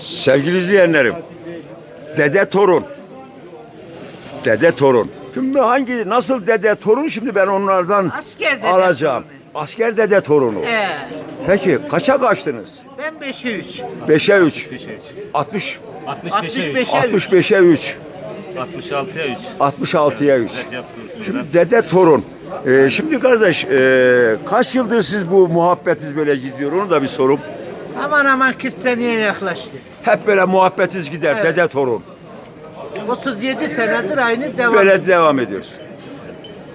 Sevgili izleyenlerim, dede torun. Dede torun. Şimdi hangi nasıl dede torun şimdi ben onlardan Asker dede alacağım. Asker dede torunu. He, Peki kaça kaçtınız? ben 5'e 3. 5'e 3. 60 65'e 3, 65'e 3. 65'e 3. 66'ya 3. 66'ya 3. Recep Dursun'dan. Şimdi dede torun. Ee, şimdi kardeş ee, kaç yıldır siz bu muhabbetiz böyle gidiyor onu da bir sorup. Aman aman 40 seneye yaklaştı. Hep böyle muhabbetiz gider Evet. dede torun. 37 senedir aynı devam. Böyle devam ediyoruz.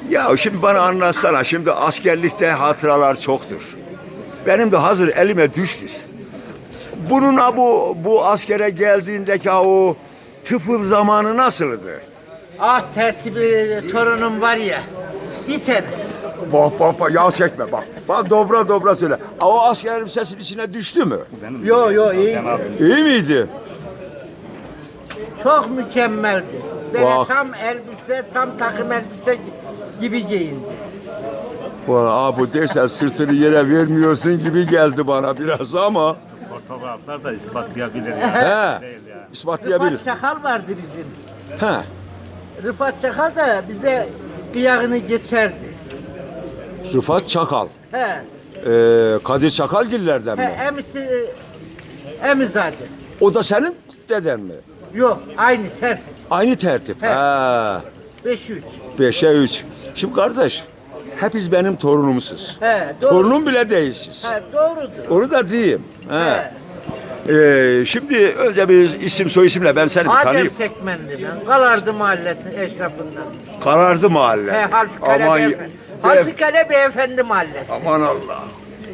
Ya şimdi bana anlatsana şimdi askerlikte hatıralar çoktur. Benim de hazır elime düştü. Bunun ha bu bu askere geldiğindeki ha o tıfıl zamanı nasıldı? Ah tertibi torunum var ya. Bir tane. Bak bak bak yağ çekme bak. Bak dobra dobra söyle. Ha, O asker elbisesinin içine düştü mü? Yo yo iyi. İyi miydi? Çok mükemmeldi. Böyle Bak. tam elbise, tam takım elbise gibi giyindi. Bu, aa, bu dersen sırtını yere vermiyorsun gibi geldi bana biraz ama. fotoğraflar da ispatlayabilir He. yani. Değil yani. ispatlayabilir. Rıfat Çakal vardı bizim. He. Rıfat Çakal da bize kıyağını geçerdi. Rıfat Çakal. He. Ee, Kadir Çakalgillerden He, mi? emisi emizade. O da senin deden mi? Yok, aynı tertip. Aynı tertip. He. Ha. 5 3. Beşe üç. Şimdi kardeş, hepiz benim torunumsuz. He, doğru. Torunum bile değilsiz. He, doğrudur. Onu da diyeyim. He. He. Ee, şimdi önce bir isim soy isimle ben seni bir Adem tanıyayım. Sekmendi ben. Kalardı mahallesinin eşrafından. Karardı mahalle. He, Halfikale Aman, Beyefendi. Halfikale Beyefendi mahallesi. aman Allah.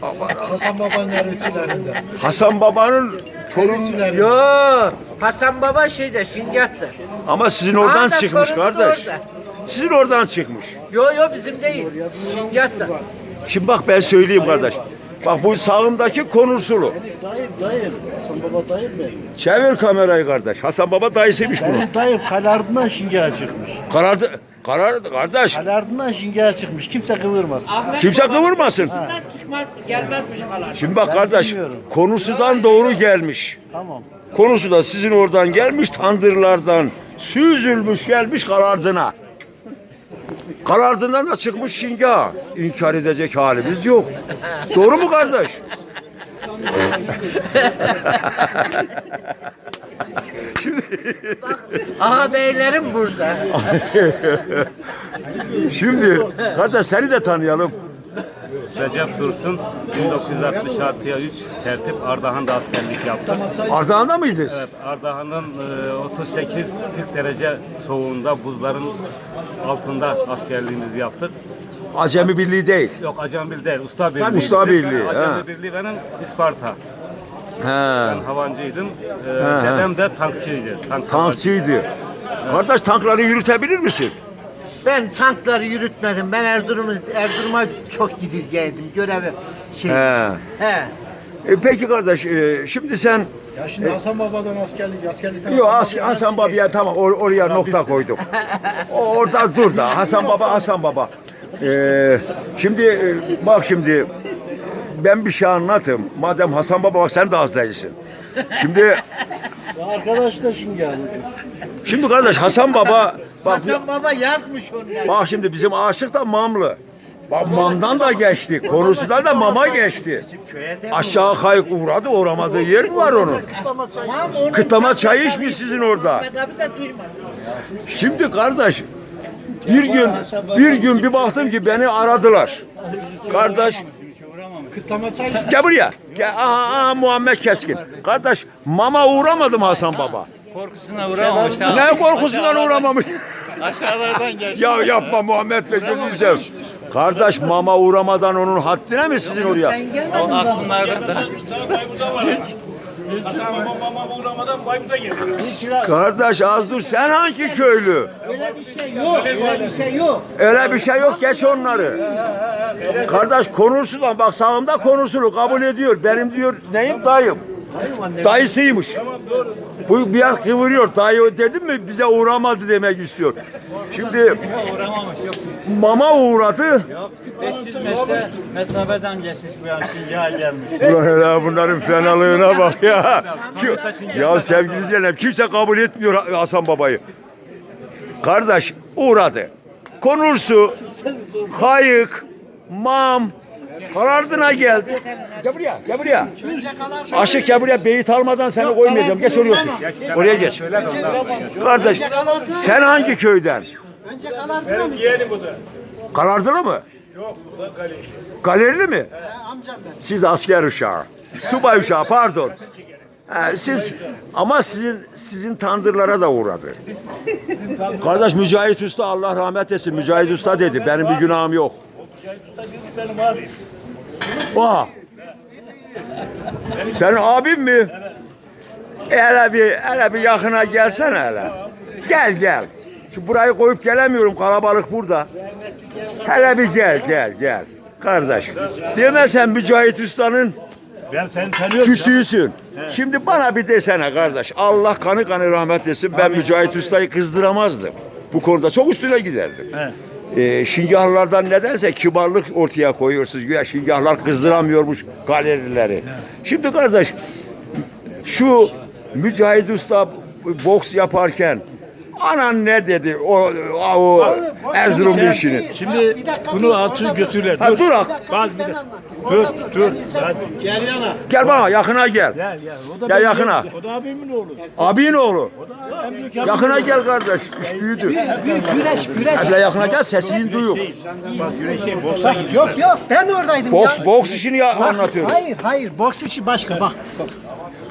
Aman Allah. Hasan Baba'nın erbisilerinden. Hasan babanın torun Yo, Hasan Baba şeyde, Şingah'ta. ama sizin oradan Aa, çıkmış torunumuz kardeş. orada. Sizin oradan çıkmış. Yo yo bizim değil. Şingah'ta. Şimdi bak ben söyleyeyim kardeş. Bak bu sağımdaki konursulu. Dayım dayım. Hasan Baba dayım benim. Çevir kamerayı kardeş. Hasan baba dayısıymış bunun. Benim dayım Kalardından şingeye çıkmış. Karardı. Karardı kardeş. Kalardından şingeye çıkmış. Kimse kıvırmaz. Kimse kıvırmasın. Buradan çıkmaz, gelmezmiş kalar. Şimdi bak Ben kardeş bilmiyorum. konusudan doğru gelmiş. Tamam. Konusu da sizin oradan gelmiş tandırlardan süzülmüş gelmiş karardına. Karardından da çıkmış şinga. İnkar edecek halimiz yok. Doğru mu kardeş? Aha beylerim burada. Şimdi kardeş seni de tanıyalım. Recep Dursun 1966'ya 3 tertip Ardahan'da askerlik yaptı. Ardahan'da mıydınız? Evet, Ardahan'ın e, 38-40 derece soğuğunda buzların altında askerliğimizi yaptık. Acemi Birliği değil. Yok Acembil değil, Usta Birliği. Usta Birliği, Ben he. Birliği benim İsparta. He, Ben havancıydım. Ee, dedem de tankçıydı. Tank tankçıydı. Kardeş tankları yürütebilir misin? Ben tankları yürütmedim. Ben Erzurum'a Erzurum'a çok gidip geldim. Görevi şey. He. He. E, peki kardeş e, şimdi sen Ya şimdi Hasan Baba'dan askerlik, askerlikten Yok Has- Hasan Baba'ya tamam or- oraya nokta koyduk. O orada dur da Hasan Baba Hasan Baba. Ee, şimdi e, bak şimdi ben bir şey anlatayım. Madem Hasan Baba bak sen de az değilsin. Şimdi Arkadaş da şingeye. şimdi kardeş Hasan Baba bak, Hasan Baba yazmış onu. bak şimdi bizim aşık da Mamlı. Bak Mam'dan da geçti. Konusundan da Mam'a geçti. Aşağı kayık uğradı uğramadığı yer mi var onun? Tamam, onun Kıtlama çayı içmiş sizin orada. Mehmet abi de duymadı. Şimdi kardeş bir gün bir gün bir baktım ki beni aradılar. Kardeş gel buraya. Gel, aha, aha, Muhammed Keskin. Kardeş mama uğramadım Hasan Baba. Korkusuna uğramamış Ne korkusundan uğramamış. aşağılardan geç. ya yapma Muhammed Bey gözünü seveyim. Kardeş mama uğramadan onun haddine mi sizin oraya? Sen gelmedin O mi? aklımlarda da. Kardeş az dur sen hangi köylü? Öyle bir şey yok. Öyle bir şey yok. Öyle bir şey yok geç onları. Kardeş konursudan bak sağımda konusunu kabul ediyor. Benim diyor neyim dayım. Dayısıymış. Bu biraz kıvırıyor. Dayı dedim mi bize uğramadı demek istiyor. Şimdi mama uğradı. 500 metre mesafeden geçmiş bu yan Şingiha gelmiş. Ulan hele bunların fenalığına bak ya. Şu- ya sevgili izleyenler kimse kabul etmiyor Hasan Baba'yı. Kardeş uğradı. Konursu, kayık, mam, karardına geldi. Gel buraya, gel buraya. Aşık gel buraya beyit almadan seni koymayacağım. Geç oraya otur. Oraya geç. Kardeş sen hangi köyden? Yeğenim bu da. Karardılı mı? Yok bu da galeri. Galerili mi? Siz asker uşağı. Subay uşağı pardon. Ha, siz ama sizin sizin tandırlara da uğradı. Kardeş Mücahit Usta Allah rahmet etsin. Mücahit Usta dedi. Benim bir günahım yok. Benim abi. Oha. Senin abin mi? Hele bir, hele bir yakına gelsene hele. Gel gel. Şu burayı koyup gelemiyorum kalabalık burada. Hele bir gel gel gel. Kardeş. Demesen Mücahit Usta'nın Ben seni tanıyorum. küçüğüsün. Şimdi bana bir desene kardeş. Allah kanı kanı rahmet etsin. Ben Mücahit Usta'yı kızdıramazdım. Bu konuda çok üstüne giderdim. Ee, şingahlardan nedense kibarlık ortaya koyuyorsunuz. Güya şingahlar kızdıramıyormuş galerileri. Şimdi kardeş şu Mücahit Usta boks yaparken anan ne dedi o, o, o Erzurum işini? Şimdi bunu altı götürürler. Ha dur ak. Bak bir. Dur dur. Hadi. Gel bana yakına gel. Gel gel. O da Gel benim yakına. O da abimin oğlu. Abin oğlu. O da en büyük abim. Yakına gel kardeş. İş büyüdü. Güreş, güreş. Hele yakına gel sesini duyuyor. Bak güreşe boksa gidiyor. Yok yok ben oradaydım Boks ya. boks işini ya anlatıyorum. Hayır hayır boks işi başka bak.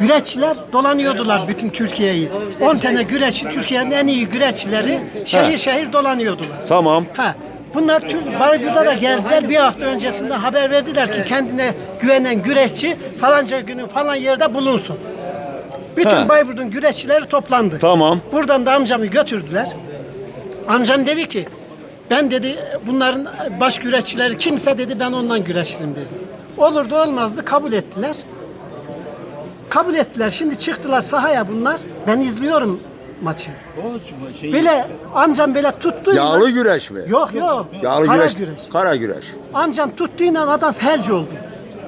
Güreşçiler dolanıyordular bütün Türkiye'yi. 10 tane güreşçi Türkiye'nin en iyi güreşçileri şehir şehir dolanıyordular. Tamam. Ha. Bunlar tüm Barbuda da geldiler bir hafta öncesinde haber verdiler ki kendine güvenen güreşçi falanca günü falan yerde bulunsun. Bütün Ha. Bayburt'un güreşçileri toplandı. Tamam. Buradan da amcamı götürdüler. Amcam dedi ki ben dedi bunların baş güreşçileri kimse dedi ben ondan güreşirim dedi. Olur da olmazdı kabul ettiler. Kabul ettiler. Şimdi çıktılar sahaya bunlar. Ben izliyorum maçı. O şey. Böyle amcam böyle tuttu. Yağlı güreş mi? Yok yok. Yağlı Kara güreş. güreş. Kara güreş. Amcam tuttuğuyla adam felç oldu.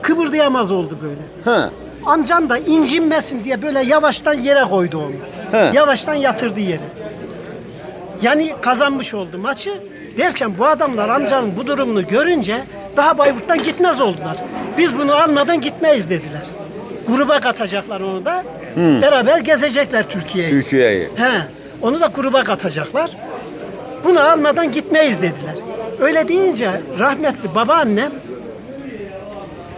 Kıvırdayamaz oldu böyle. He. Amcam da incinmesin diye böyle yavaştan yere koydu onu. He. Yavaştan yatırdı yere. Yani kazanmış oldu maçı. Derken bu adamlar amcanın bu durumunu görünce daha Bayburt'tan gitmez oldular. Biz bunu almadan gitmeyiz dediler. Gruba katacaklar onu da. Beraber gezecekler Türkiye'yi. Türkiye'yi. He. Onu da gruba katacaklar. Bunu almadan gitmeyiz dediler. Öyle deyince rahmetli babaannem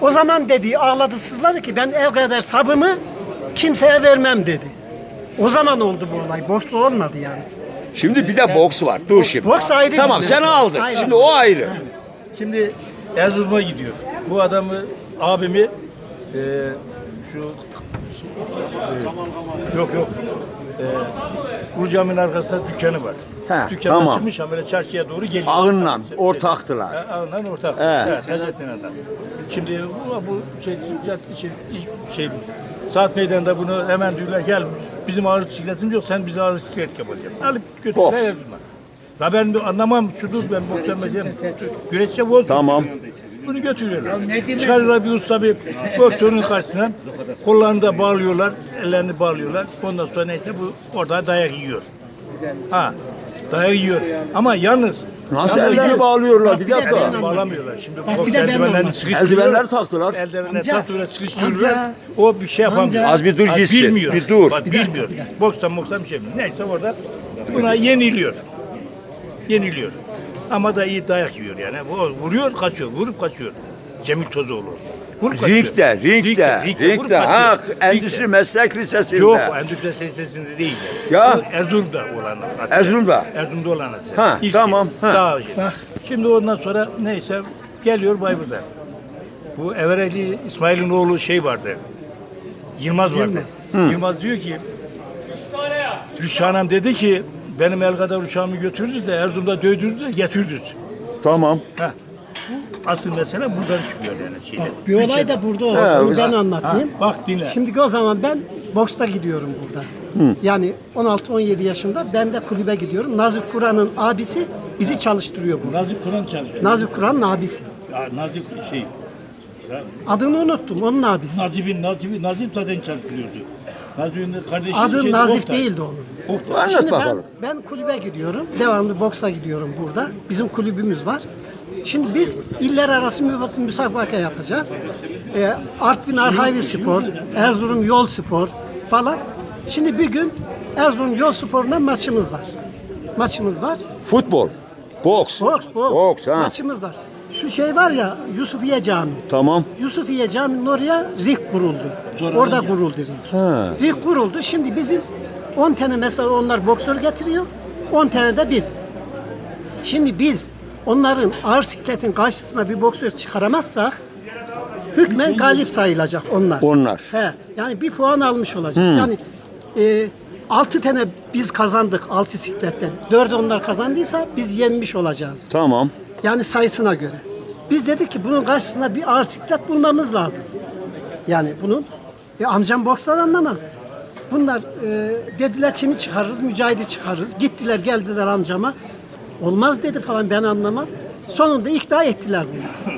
o zaman dedi ağladı sızladı ki ben ev kadar sabımı kimseye vermem dedi. O zaman oldu bu olay. Boşlu olmadı yani. Şimdi bir de boks var. Dur şimdi. Boks ayrı Tamam sen aldın. Ayrı. Şimdi o ayrı. Şimdi Erzurum'a gidiyor. Bu adamı, abimi e, şu e, yok yok. E, Ulu Cami'nin arkasında dükkanı var. He, Dükkandan tamam. çıkmış ama böyle çarşıya doğru geliyor. Ağınla ortaktılar. Ha, Ağından ortak. He. Evet, Hazretin adam. Şimdi bu, bu şey, şey, şey, şey, saat meydanında bunu hemen diyorlar gel bizim ağır bisikletimiz yok sen bize ağır bisiklet yapacaksın. Alıp götürürler Boks. La ben anlamam şudur ben boks yapmayacağım. Güreşçe boks. Tamam. Bunu götürüyorlar. Çıkarıyorlar bir usta bir boksörün karşısına. Kollarını da bağlıyorlar, ellerini bağlıyorlar. Ondan sonra neyse bu orada dayak yiyor. Ha, dayak yiyor. Ama yalnız Nasıl yalnız elleri bağlıyorlar? Bir dakika. Bağlamıyorlar. Şimdi Bak, boks bir de ben eldivenlerini sıkıştırıyorlar. Eldivenler taktılar. Eldivenleri taktılar, sıkıştırıyorlar. O bir şey yapamıyor. Az bir dur gitsin. Bilmiyor. Bir dur. Bak, bilmiyor. Bokstan bokstan bir şey bilmiyor. Neyse orada buna yeniliyor. Yeniliyor. Ama da iyi dayak yiyor yani. O vuruyor, kaçıyor. Vurup kaçıyor. Cemil Tozoğlu. Vurup kaçıyor. Ringde, ringde, ringde. Ha. Endüstri Ringde. Meslek Lisesi'nde. Yok, Endüstri Sesesi'nde değil. Ya. Bu Erzurum'da olan. Erzurum'da. Erzurum'da olan. Ha, İlk tamam, ha. Daha önce. Şimdi ondan sonra neyse geliyor Bayburt'a. Bu Evereli İsmail'in oğlu şey vardı. Yılmaz vardı. Yılmaz diyor ki Rüşhanam dedi ki benim el kadar uçağımı götürdü de Erzurum'da dövdürdü de getirdi. Tamam. Heh. Asıl mesele buradan çıkıyor yani. Şeyde. Bir olay da burada oldu. He, Onu biz- ben Ha, anlatayım. bak dinle. Şimdi o zaman ben boksta gidiyorum burada. Yani 16-17 yaşında ben de kulübe gidiyorum. Nazif Kur'an'ın abisi Bizi çalıştırıyor bu. Nazif Kur'an çalışıyor. Nazif Kur'an'ın abisi. Ya, Nazif şey. Ya, Adını unuttum onun abisi. Nazif'in Nazif'i Nazif zaten çalışıyordu. Nazif'in de kardeşi Adı şeydi, Nazif Oktay. değildi onun. Oktay. Anlat Şimdi bakalım. Ben, ben kulübe gidiyorum. Devamlı boksa gidiyorum burada. Bizim kulübümüz var. Şimdi biz iller arası müsabaka yapacağız. Ee, Artvin Arhavi Spor, Erzurum Yol Spor falan. Şimdi bir gün Erzurum Yol Spor'una maçımız var. Maçımız var. Futbol. Boks. Boks, boks. Boks ha. Maçımız var. Şu şey var ya Yusufiye Camii. Tamam. Yusufiye Camii'nin oraya RİK kuruldu. Orada kuruldu RİK. Ha. RİK kuruldu. Şimdi bizim 10 tane mesela onlar boksör getiriyor. 10 tane de biz. Şimdi biz onların ağır sikletin karşısına bir boksör çıkaramazsak hükmen galip sayılacak onlar. Onlar. He, yani bir puan almış olacak. Yani e, 6 tane biz kazandık 6 sikletten. 4'ü onlar kazandıysa biz yenmiş olacağız. Tamam. Yani sayısına göre. Biz dedik ki bunun karşısına bir ağır siklet bulmamız lazım. Yani bunun e, amcam boksdan anlamaz. Bunlar e, dediler kimi çıkarırız, mücahidi çıkarırız. Gittiler geldiler amcama. Olmaz dedi falan ben anlamam. Sonunda ikna ettiler bunu.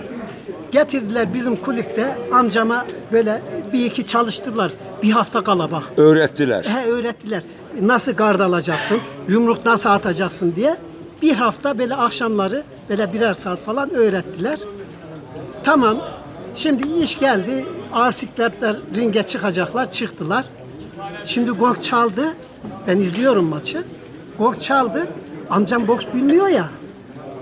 Getirdiler bizim kulüpte amcama böyle bir iki çalıştırdılar. Bir hafta kala bak. Öğrettiler. He öğrettiler. Nasıl gard alacaksın, yumruk nasıl atacaksın diye. Bir hafta böyle akşamları böyle birer saat falan öğrettiler. Tamam. Şimdi iş geldi. Ağır sikletler ringe çıkacaklar. Çıktılar. Şimdi gong çaldı. Ben izliyorum maçı. Gong çaldı. Amcam boks bilmiyor ya.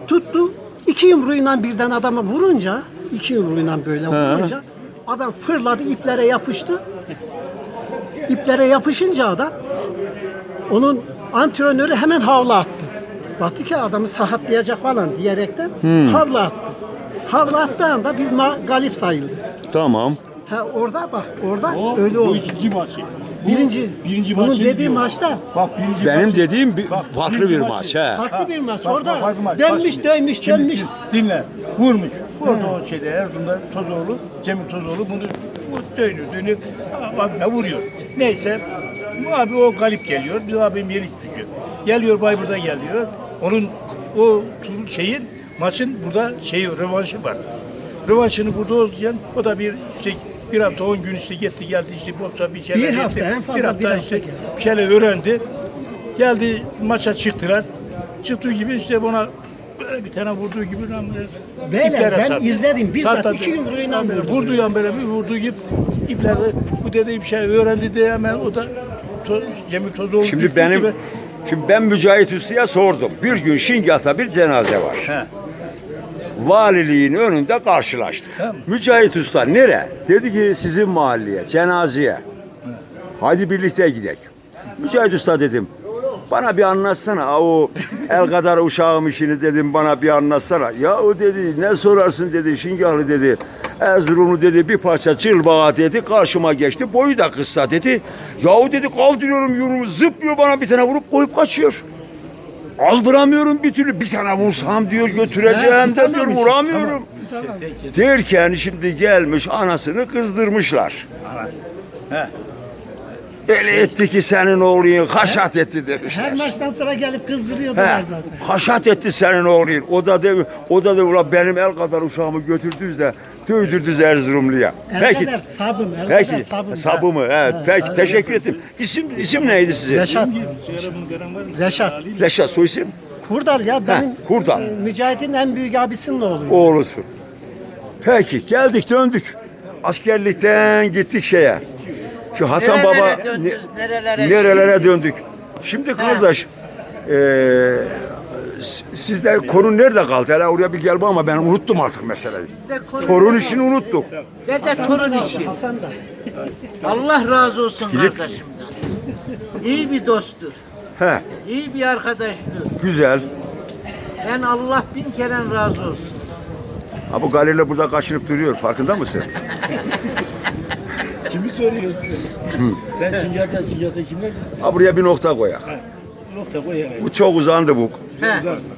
Tuttu. iki yumruğuyla birden adama vurunca, iki yumruğuyla böyle vurunca adam fırladı iplere yapıştı. İplere yapışınca adam onun antrenörü hemen havlu attı. Baktı ki adamı sakatlayacak falan diyerekten havlu attı. Havlu attığı anda biz galip sayıldık. Tamam. Ha orada bak orada O, öyle bu oldu. ikinci maçı. Birinci. birinci Bunun maçı dediği diyor. maçta Bak birinci Benim maçı- dediğim bir- Bak, farklı birinci bir maçı. maç, he. Farklı bir maç. bak, Orada bak, farklı maç. dönmüş, Bak şimdi. dönmüş, Şimdi dönmüş. Dinle. Vurmuş. Orada o şeyde Erzurum'da Tozoğlu, Cemil Tozoğlu bunu bu dönüyor, dönüyor. Abime vuruyor. Neyse. Bu abi o galip geliyor. Bir abim yenik düşüyor. Geliyor Bayburt'a geliyor. Onun o tur şeyin maçın burada şeyi rövanşı var. Rövanşını burada olacaksın. O da bir işte bir hafta on gün işte gitti geldi işte boksa bir şeyler Bir gitti. hafta, en fazla bir hafta bir hafta işte geldi. bir şeyler öğrendi. Geldi maça çıktılar. Çıktığı gibi işte bana böyle bir tane vurduğu gibi böyle ben sardı. izledim. Bizzat Sardı. iki Lan böyle vurdu. Vurduğu an böyle bir vurduğu gibi iplerde bu dediği bir şey öğrendi diye hemen o da to, Cemil Tozoğlu Şimdi benim gibi. şimdi ben Mücahit Usta'ya sordum. Bir gün Şingat'ta bir cenaze var. He. Valiliğin önünde karşılaştık. Mücahit Usta nere? Dedi ki sizin mahalleye, cenazeye. Hadi birlikte gidelim. Mücahit Usta dedim. Bana bir anlatsana o el kadar uşağım işini dedim bana bir anlatsana. Ya o dedi ne sorarsın dedi Şingahlı dedi. Erzurumlu dedi bir parça çılbağa dedi karşıma geçti boyu da kısa dedi. Yahu dedi kaldırıyorum yumruğu zıplıyor bana bir tane vurup koyup kaçıyor. Aldıramıyorum bir türlü. Bir tane vursam diyor götüreceğim de diyor vuramıyorum. Derken şimdi gelmiş anasını kızdırmışlar. He. Etti ki senin oğlun haşat etti demişler. Her maçtan sonra gelip kızdırıyordular He, zaten. haşat etti senin oğlun. O da de, o da de ulan benim el kadar uşağımı götürdünüz de tüydürdünüz Erzurumlu'ya. El kadar sabım, el Peki. sabım. Sabı mı? Evet. Peki. Teşekkür ettim. İsim isim neydi sizin? Reşat. Yaramın gören var mı? Reşat. Reşat soy isim. Kurdal ya benim Kurdal. e, Mücahit'in en büyük abisinin oğluyum. Oğlusun. Peki geldik döndük. Askerlikten gittik şeye. Şu Hasan Nerelere Baba döndünüz, nerelere? nerelere döndük. Şimdi kardeş eee s- sizde konu nerede kaldı? Hele oraya bir gelme ama ben unuttum artık meseleyi. Yok. işini unuttuk. Ve de torun işi. Hasan da. Allah razı olsun Gidip- kardeşimden. İyi bir dosttur. He, iyi bir arkadaştır. güzel. Ben Allah bin kere razı olsun. Ha bu Galile burada kaçınıp duruyor. Farkında mısın? Kimi soruyorsun? Sen Sincar'da Sincar'da kimler? Ha buraya bir nokta koyak. Nokta koy. Bu çok uzandı bu. He.